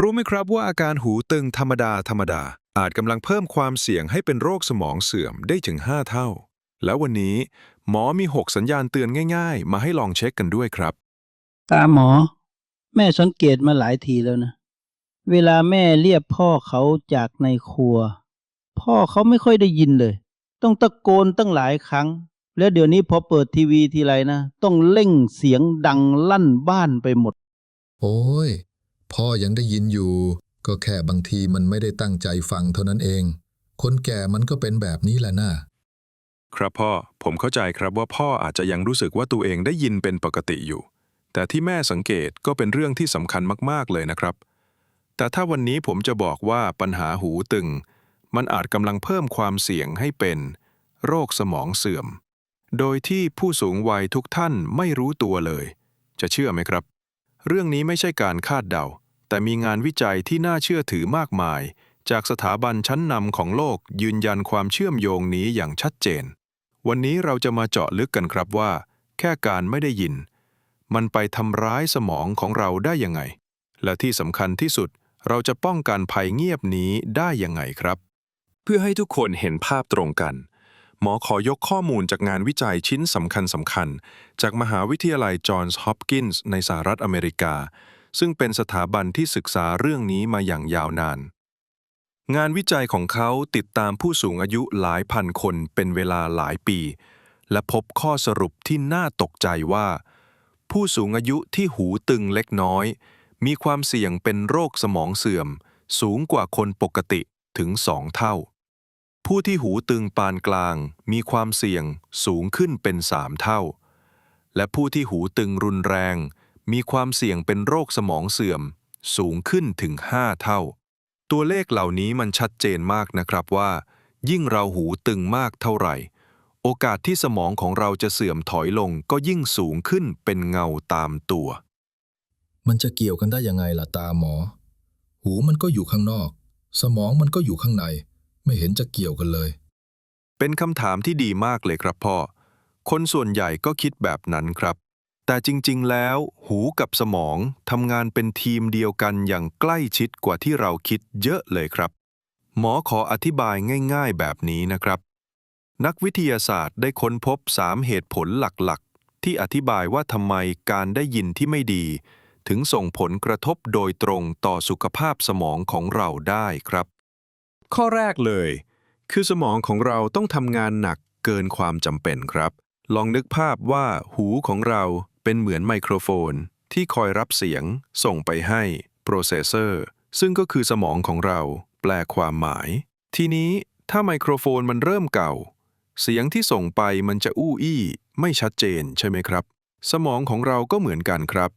รู้ไหมครับว่าอาการหูตึงธรรมดาธรรมดา อาจกำลังเพิ่มความเสี่ยงให้เป็นโรคสมองเสื่อมได้ถึง 5 เท่า แล้ววันนี้ หมอมี 6 สัญญาณเตือนง่ายๆ มาให้ลองเช็คกันด้วยครับ ตาหมอ แม่สังเกตมาหลายทีแล้วนะ เวลาแม่เรียกพ่อเขาจากในครัว พ่อเขาไม่ค่อยได้ยินเลย ต้องตะโกนตั้งหลายครั้ง แล้วเดี๋ยวนี้พอเปิดทีวีทีไรนะ ต้องเร่งเสียงดังลั่นบ้านไปหมด โอ้ย พ่อยังได้ยินอยู่ ก็แค่บางทีมันไม่ได้ตั้งใจฟังเท่านั้นเอง คนแก่มันก็เป็นแบบนี้แหละน่ะครับพ่อ ผมเข้าใจครับว่าพ่ออาจจะยังรู้สึกว่าตัวเองได้ยินเป็นปกติอยู่ แต่ที่แม่สังเกตก็เป็นเรื่องที่สำคัญมาก ๆ เลยนะครับ แต่ถ้าวันนี้ผมจะบอกว่าปัญหาหูตึง มันอาจกำลังเพิ่มความเสี่ยงให้เป็น โรคสมองเสื่อม โดยที่ผู้สูงวัยทุกท่านไม่รู้ตัวเลย จะเชื่อไหมครับ เรื่องนี้ไม่ใช่การคาดเดา แต่มีงานวิจัยที่น่าเชื่อถือมากมาย จากสถาบันชั้นนำของโลกยืนยันความเชื่อมโยงนี้อย่างชัดเจน วันนี้เราจะมาเจาะลึกกันครับว่า แค่การไม่ได้ยิน มันไปทำร้ายสมองของเราได้ยังไง และที่สำคัญที่สุดเราจะป้องกันภัยเงียบนี้ได้ยังไงครับ เพื่อให้ทุกคนเห็นภาพตรงกัน หมอขอยกข้อมูลจากงานวิจัยชิ้นสำคัญสำคัญ จากมหาวิทยาลัยจอห์นส์ฮอปกินส์ในสหรัฐอเมริกา ซึ่งเป็นสถาบันที่ศึกษาเรื่องนี้มาอย่างยาวนาน งานวิจัยของเขาติดตามผู้สูงอายุหลายพันคนเป็นเวลาหลายปี และพบข้อสรุปที่น่าตกใจว่า ผู้สูงอายุที่หูตึงเล็กน้อย มีความเสี่ยงเป็นโรคสมองเสื่อม สูงกว่าคนปกติถึงสองเท่า ผู้ที่หูตึงปานกลางมีความเสี่ยงสูงขึ้นเป็นสามเท่า และผู้ที่หูตึงรุนแรง มีความเสี่ยงเป็นโรคสมองเสื่อม สูงขึ้นถึง5เท่า ตัวเลขเหล่านี้มันชัดเจนมากนะครับว่า ยิ่งเราหูตึงมากเท่าไหร่ โอกาสที่สมองของเราจะเสื่อมถอยลงก็ยิ่งสูงขึ้นเป็นเงาตามตัว มันจะเกี่ยวกันได้ยังไงล่ะตาหมอ หูมันก็อยู่ข้างนอก สมองมันก็อยู่ข้างใน ไม่เห็นจะเกี่ยวกันเลย เป็นคำถามที่ดีมากเลยครับพ่อ คนส่วนใหญ่ก็คิดแบบนั้นครับ แต่จริงๆ แล้ว หูกับสมองทำงานเป็นทีมเดียวกันอย่างใกล้ชิดกว่าที่เราคิดเยอะเลยครับ หมอขออธิบายง่าย ๆ แบบนี้นะครับ นักวิทยาศาสตร์ได้ค้นพบ3เหตุผลหลักๆ ที่อธิบายว่าทำไมการได้ยินที่ไม่ดี ถึงส่งผลกระทบโดยตรงต่อสุขภาพสมองของเราได้ครับ ข้อแรกเลย คือสมองของเราต้องทำงานหนักเกินความจำเป็นครับ ลองนึกภาพว่าหูของเราเป็นเหมือนไมโครโฟน ที่คอยรับเสียง ส่งไปให้โปรเซสเซอร์ซึ่งก็คือสมองของเราแปลความหมาย ทีนี้ถ้าไมโครโฟนมันเริ่มเก่า เสียงที่ส่งไปมันจะอู้อี้ ไม่ชัดเจนใช่ไหมครับ สมองของเราก็เหมือนกันครับ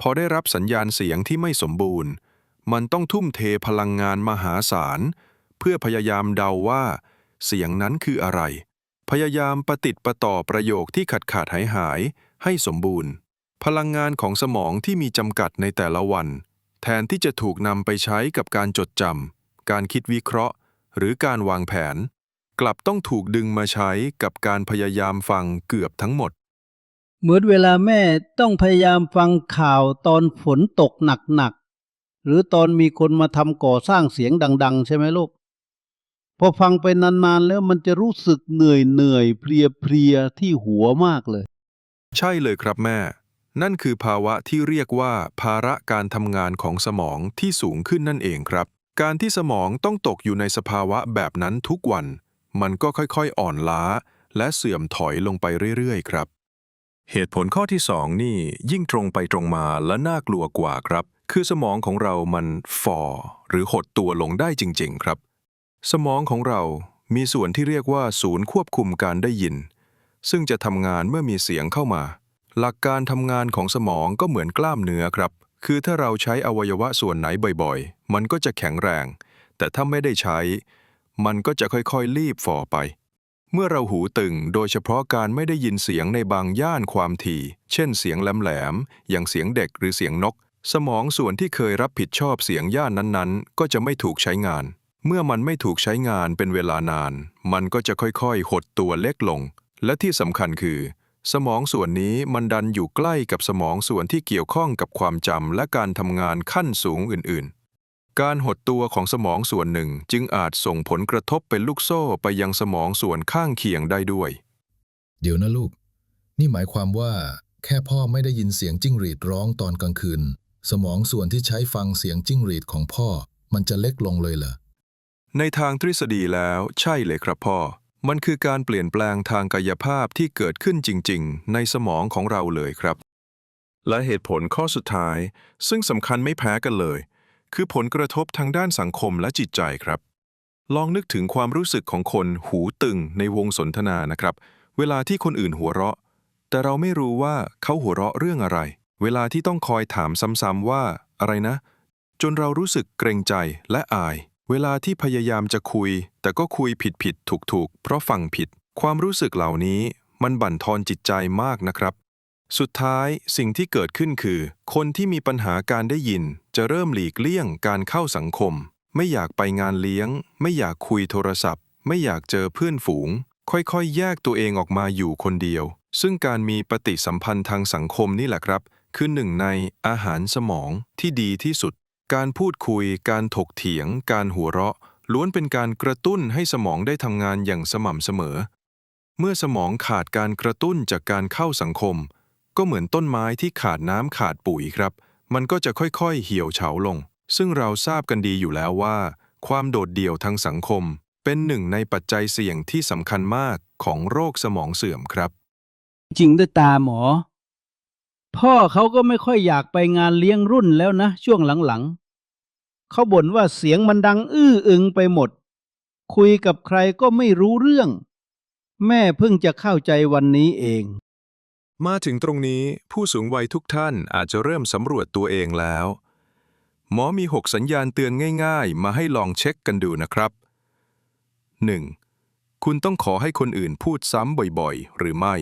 พอได้รับสัญญาณเสียงที่ไม่สมบูรณ์ มันต้องทุ่มเทพลังงานมหาศาล เพื่อพยายามเดาว่า เสียงนั้นคืออะไร พยายามประติดประต่อประโยคที่ขาดขาดหายหายให้สมบูรณ์ พลังงานของสมองที่มีจำกัดในแต่ละวัน แทนที่จะถูกนำไปใช้กับการจดจำการคิดวิเคราะห์ หรือการวางแผน กลับต้องถูกดึงมาใช้กับการพยายามฟังเกือบทั้งหมดเหมือนเวลาแม่ต้องพยายามฟังข่าวตอนฝนตกหนักๆหรือตอนมีคนมาทำก่อสร้างเสียงดัง ๆ ใช่ไหมลูก พอฟังไปนานๆแล้วมันจะรู้สึกเหนื่อยเหนื่อยเพลียๆที่หัวมากเลย ใช่เลยครับแม่ นั่นคือภาวะที่เรียกว่าภาระการทำงานของสมองที่สูงขึ้นนั่นเองครับ การที่สมองต้องตกอยู่ในสภาวะแบบนั้นทุกวัน มันก็ค่อยๆอ่อนล้า และเสื่อมถอยลงไปเรื่อยๆครับ เหตุผลข้อที่สองนี่ยิ่งตรงไปตรงมาและน่ากลัวกว่าครับ คือสมองของเรามันฟอหรือหดตัวลงได้จริง ๆ ครับ สมองของเรามีส่วนที่เรียกว่าศูนย์ควบคุมการได้ยิน ซึ่งจะทำงานเมื่อมีเสียงเข้ามา หลักการทำงานของสมองก็เหมือนกล้ามเนื้อครับ คือถ้าเราใช้อวัยวะส่วนไหนบ่อยๆ มันก็จะแข็งแรง แต่ถ้าไม่ได้ใช้ มันก็จะค่อยๆ รีบฝ่อไป เมื่อเราหูตึงโดยเฉพาะการไม่ได้ยินเสียงในบางย่านความถี่ เช่นเสียงแหลมๆอย่างเสียงเด็กหรือเสียงนก สมองส่วนที่เคยรับผิดชอบเสียงย่านนั้นๆ ก็จะไม่ถูกใช้งาน เมื่อมันไม่ถูกใช้งานเป็นเวลานาน มันก็จะค่อยๆ หดตัวเล็กลง และที่สำคัญคือ สมองส่วนนี้มันดันอยู่ใกล้กับสมองส่วนที่เกี่ยวข้องกับความจำและการทำงานขั้นสูงอื่นๆ การหดตัวของสมองส่วนหนึ่งจึงอาจส่งผลกระทบเป็นลูกโซ่ไปยังสมองส่วนข้างเคียงได้ด้วย เดี๋ยวนะลูก นี่หมายความว่า แค่พ่อไม่ได้ยินเสียงจิ้งหรีดร้องตอนกลางคืน สมองส่วนที่ใช้ฟังเสียงจิ้งหรีดของพ่อ มันจะเล็กลงเลยเหรอ ในทางทฤษฎีแล้วใช่เลยครับพ่อ มันคือการเปลี่ยนแปลงทางกายภาพที่เกิดขึ้นจริง ๆ ในสมองของเราเลยครับ และเหตุผลข้อสุดท้าย ซึ่งสำคัญไม่แพ้กันเลย คือผลกระทบทางด้านสังคมและจิตใจครับ ลองนึกถึงความรู้สึกของคนหูตึงในวงสนทนานะครับ เวลาที่คนอื่นหัวเราะ แต่เราไม่รู้ว่าเขาหัวเราะเรื่องอะไร เวลาที่ต้องคอยถามซ้ำๆว่าอะไรนะ จนเรารู้สึกเกรงใจและอาย เวลาที่พยายามจะคุย แต่ก็คุยผิดผิดถูกถูกเพราะฟังผิด ความรู้สึกเหล่านี้มันบั่นทอนจิตใจมากนะครับ สุดท้ายสิ่งที่เกิดขึ้นคือ คนที่มีปัญหาการได้ยิน จะเริ่มหลีกเลี่ยงการเข้าสังคม ไม่อยากไปงานเลี้ยง ไม่อยากคุยโทรศัพท์ ไม่อยากเจอเพื่อนฝูง ค่อยๆ แยกตัวเองออกมาอยู่คนเดียว ซึ่งการมีปฏิสัมพันธ์ทางสังคมนี่แหละครับ คือหนึ่งในอาหารสมองที่ดีที่สุด การพูดคุย การถกเถียง การหัวเราะ ล้วนเป็นการกระตุ้นให้สมองได้ทำงานอย่างสม่ำเสมอ เมื่อสมองขาดการกระตุ้นจากการเข้าสังคม ก็เหมือนต้นไม้ที่ขาดน้ำขาดปุ๋ยครับ มันก็จะค่อยๆ เหี่ยวเฉาลง ซึ่งเราทราบกันดีอยู่แล้วว่า ความโดดเดี่ยวทางสังคม เป็นหนึ่งในปัจจัยเสี่ยงที่สำคัญมากของโรคสมองเสื่อมครับ จริงด้วยตาหมอ พ่อเขาก็ไม่ค่อยอยากไปงานเลี้ยงรุ่นแล้วนะ ช่วงหลังๆ เขาบ่นว่าเสียงมันดังอื้ออึงไปหมด คุยกับใครก็ไม่รู้เรื่อง แม่เพิ่งจะเข้าใจวันนี้เอง มาถึงตรงนี้ผู้สูงวัยทุกท่านอาจจะเริ่มสำรวจตัวเองแล้ว หมอมี 6 สัญญาณเตือนง่าย ๆ มาให้ลองเช็คกันดูนะครับ 1. คุณต้องขอให้คนอื่นพูดซ้ำบ่อยๆ หรือไม่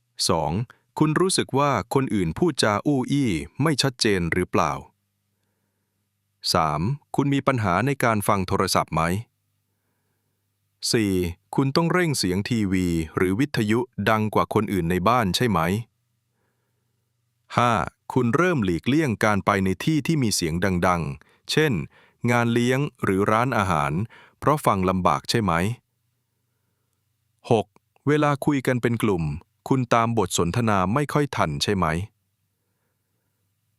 2. คุณรู้สึกว่าคนอื่นพูดจาอู้อี้ไม่ชัดเจนหรือเปล่า 3. คุณมีปัญหาในการฟังโทรศัพท์ไหม 4. คุณต้องเร่งเสียงทีวีหรือวิทยุดังกว่าคนอื่นในบ้านใช่ไหม 5. คุณเริ่มหลีกเลี่ยงการไปในที่ที่มีเสียงดังๆ เช่น งานเลี้ยงหรือร้านอาหาร เพราะฟังลำบากใช่ไหม 6. เวลาคุยกันเป็นกลุ่ม คุณตามบทสนทนาไม่ค่อยทันใช่ไหม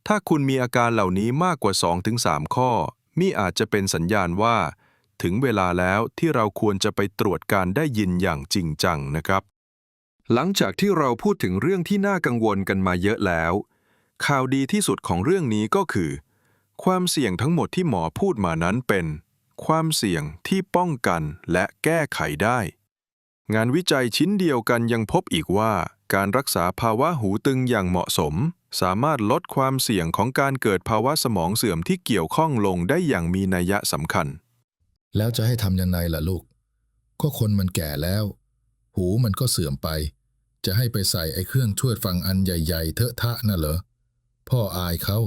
ถ้าคุณมีอาการเหล่านี้มากกว่า 2-3 ข้อมีอาจจะเป็นสัญญาณว่า ถึงเวลาแล้วที่เราควรจะไปตรวจการได้ยินอย่างจริงจังนะครับ หลังจากที่เราพูดถึงเรื่องที่น่ากังวลกันมาเยอะแล้ว ข่าวดีที่สุดของเรื่องนี้ก็คือ ความเสี่ยงทั้งหมดที่หมอพูดมานั้นเป็น ความเสี่ยงที่ป้องกันและแก้ไขได้ งานวิจัยชิ้นเดียวกันยังพบอีกว่าการรักษาภาวะหูตึงอย่างเหมาะสม สามารถลดความเสี่ยงของการเกิดภาวะสมองเสื่อมที่เกี่ยวข้องลงได้อย่างมีนัยสำคัญ แล้วจะให้ทำยังไงล่ะลูก ก็คนมันแก่แล้ว หูมันก็เสื่อมไป จะให้ไปใส่ไอ้เครื่องช่วยฟังอันใหญ่ๆเทอะทะน่ะเหรอ พ่ออายเขา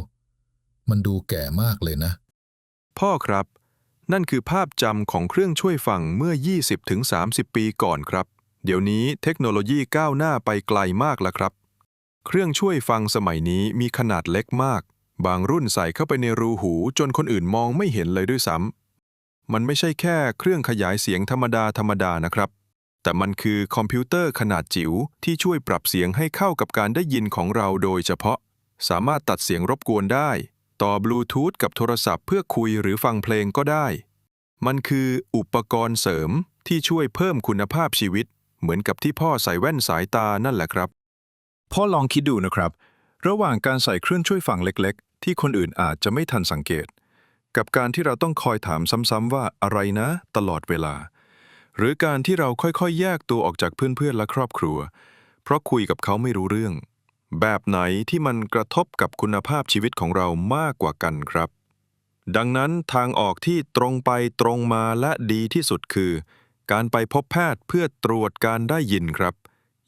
มันดูแก่มากเลยนะ พ่อครับ นั่นคือภาพจำของเครื่องช่วยฟังเมื่อ 20-30 ปีก่อนครับ เดี๋ยวนี้เทคโนโลยีก้าวหน้าไปไกลมากแล้วครับ เครื่องช่วยฟังสมัยนี้มีขนาดเล็กมาก บางรุ่นใส่เข้าไปในรูหูจนคนอื่นมองไม่เห็นเลยด้วยซ้ำมันไม่ใช่แค่เครื่องขยายเสียงธรรมดาธรรมดานะครับ แต่มันคือคอมพิวเตอร์ขนาดจิ๋วที่ช่วยปรับเสียงให้เข้ากับการได้ยินของเราโดยเฉพาะ สามารถตัดเสียงรบกวนได้ ต่อบลูทูธกับโทรศัพท์เพื่อคุยหรือฟังเพลงก็ได้ มันคืออุปกรณ์เสริมที่ช่วยเพิ่มคุณภาพชีวิต เหมือนกับที่พ่อใส่แว่นสายตานั่นแหละครับ พ่อลองคิดดูนะครับ ระหว่างการใส่เครื่องช่วยฟังเล็กๆ ที่คนอื่นอาจจะไม่ทันสังเกต กับการที่เราต้องคอยถามซ้ำๆว่าอะไรนะ ตลอดเวลา หรือการที่เราค่อยๆ แยกตัวออกจากเพื่อนๆและครอบครัว เพราะคุยกับเขาไม่รู้เรื่อง แบบไหนที่มันกระทบกับคุณภาพชีวิตของเรามากกว่ากันครับ ดังนั้นทางออกที่ตรงไปตรงมาและดีที่สุดคือ การไปพบแพทย์เพื่อตรวจการได้ยินครับ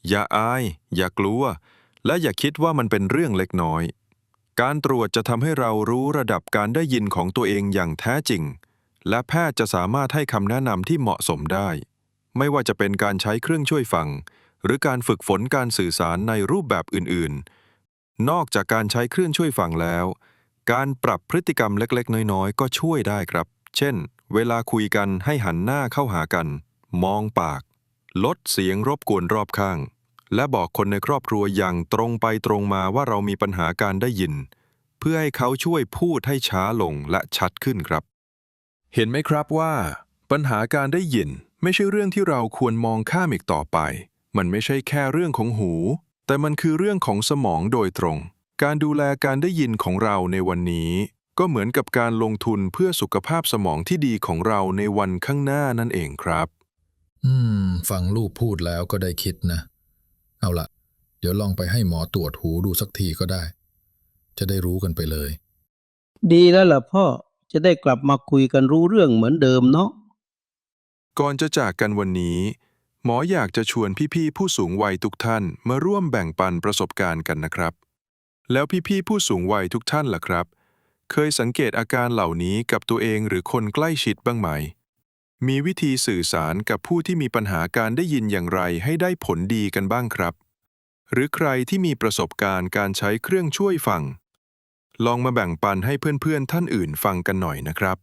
อย่าอาย อย่ากลัว และอย่าคิดว่ามันเป็นเรื่องเล็กน้อย การตรวจจะทำให้เรารู้ระดับการได้ยินของตัวเองอย่างแท้จริง และแพทย์จะสามารถให้คำแนะนำที่เหมาะสมได้ ไม่ว่าจะเป็นการใช้เครื่องช่วยฟัง หรือการฝึกฝนการสื่อสารในรูปแบบอื่นๆ นอกจากการใช้เครื่องช่วยฟังแล้ว การปรับพฤติกรรมเล็กๆ น้อยๆ ก็ช่วยได้ครับ เช่น เวลาคุยกันให้หันหน้าเข้าหากัน มองปาก ลดเสียงรบกวนรอบข้าง และบอกคนในครอบครัวอย่างตรงไปตรงมาว่าเรามีปัญหาการได้ยิน เพื่อให้เขาช่วยพูดให้ช้าลงและชัดขึ้นครับ เห็นไหมครับว่า ปัญหาการได้ยินไม่ใช่เรื่องที่เราควรมองข้ามอีกต่อไป มันไม่ใช่แค่เรื่องของหู แต่มันคือเรื่องของสมองโดยตรง การดูแลการได้ยินของเราในวันนี้ ก็เหมือนกับการลงทุนเพื่อสุขภาพสมองที่ดีของเราในวันข้างหน้านั่นเองครับ อืม ฟังลูกพูดแล้วก็ได้คิดนะ เอาละเดี๋ยวลองไปให้หมอตรวจหูดูสักทีก็ได้ จะได้รู้กันไปเลย ดีแล้วล่ะพ่อจะได้กลับมาคุยกันรู้เรื่องเหมือนเดิมเนาะก่อนจะจากกันวันนี้ หมออยากจะชวนพี่ๆผู้สูงวัยทุกท่านมาร่วมแบ่งปันประสบการณ์กันนะครับ แล้วพี่ๆผู้สูงวัยทุกท่านล่ะครับ เคยสังเกตอาการเหล่านี้กับตัวเองหรือคนใกล้ชิดบ้างไหม มีวิธีสื่อสารกับผู้ที่มีปัญหาการได้ยินอย่างไรให้ได้ผลดีกันบ้างครับ หรือใครที่มีประสบการณ์การใช้เครื่องช่วยฟัง ลองมาแบ่งปันให้เพื่อนๆท่านอื่นฟังกันหน่อยนะครับ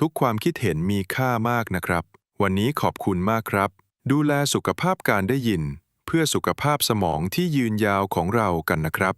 ทุกความคิดเห็นมีค่ามากนะครับ วันนี้ขอบคุณมากครับ ดูแลสุขภาพการได้ยิน เพื่อสุขภาพสมองที่ยืนยาวของเรากันนะครับ